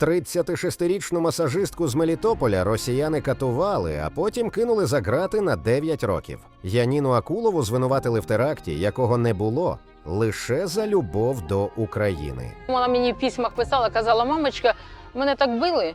36-річну масажистку з Мелітополя росіяни катували, а потім кинули за грати на 9 років. Яніну Акулову звинуватили в теракті, якого не було, лише за любов до України. Вона мені в письмах писала, казала, мамочка, мене так били,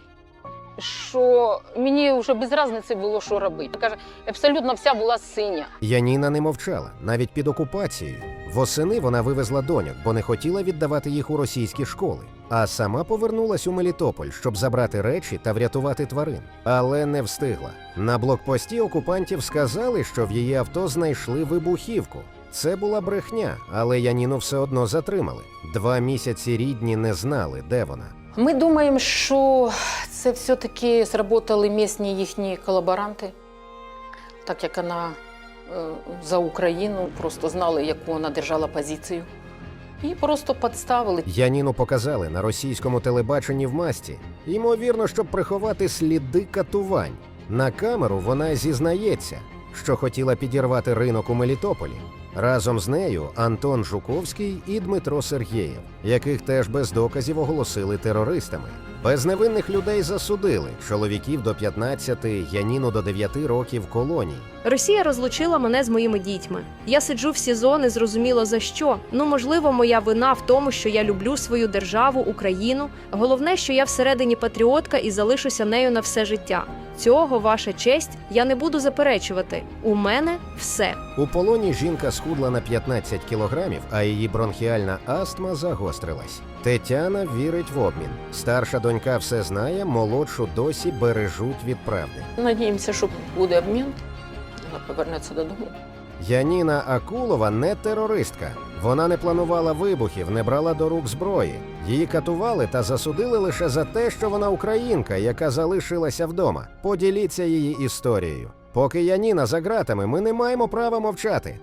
що мені вже без різниці було, що робити. Каже, абсолютно вся була синя. Яніна не мовчала, навіть під окупацією. Восени вона вивезла доньок, бо не хотіла віддавати їх у російські школи. А сама повернулась у Мелітополь, щоб забрати речі та врятувати тварин. Але не встигла. На блокпості окупантів сказали, що в її авто знайшли вибухівку. Це була брехня, але Яніну все одно затримали. Два місяці рідні не знали, де вона. Ми думаємо, що це все-таки зработали місні їхні колаборанти, так як вона е, за Україну просто знали, яку вона держала позицію. І просто підставили. Яніну показали на російському телебаченні в масті, ймовірно, щоб приховати сліди катувань. На камеру вона зізнається, що хотіла підірвати ринок у Мелітополі. Разом з нею Антон Жуковський і Дмитро Сергєєв, яких теж без доказів оголосили терористами. Безневинних людей засудили чоловіків до 15, Яніну до 9 років колоній. Росія розлучила мене з моїми дітьми. Я сиджу в СІЗО, не зрозуміло за що. Ну, можливо, моя вина в тому, що я люблю свою державу, Україну. Головне, що я всередині патріотка і залишуся нею на все життя. Цього, ваша честь, я не буду заперечувати. У мене все. У полоні жінка схудла на 15 кілограмів, а її бронхіальна астма загострилась. Тетяна вірить в обмін. Старша донька все знає, молодшу досі бережуть від правди. Надіємося, що буде обмін. Вона повернеться додому. Яніна Акулова не терористка. Вона не планувала вибухів, не брала до рук зброї. Її катували та засудили лише за те, що вона українка, яка залишилася вдома. Поділіться її історією. Поки Яніна за ґратами, ми не маємо права мовчати.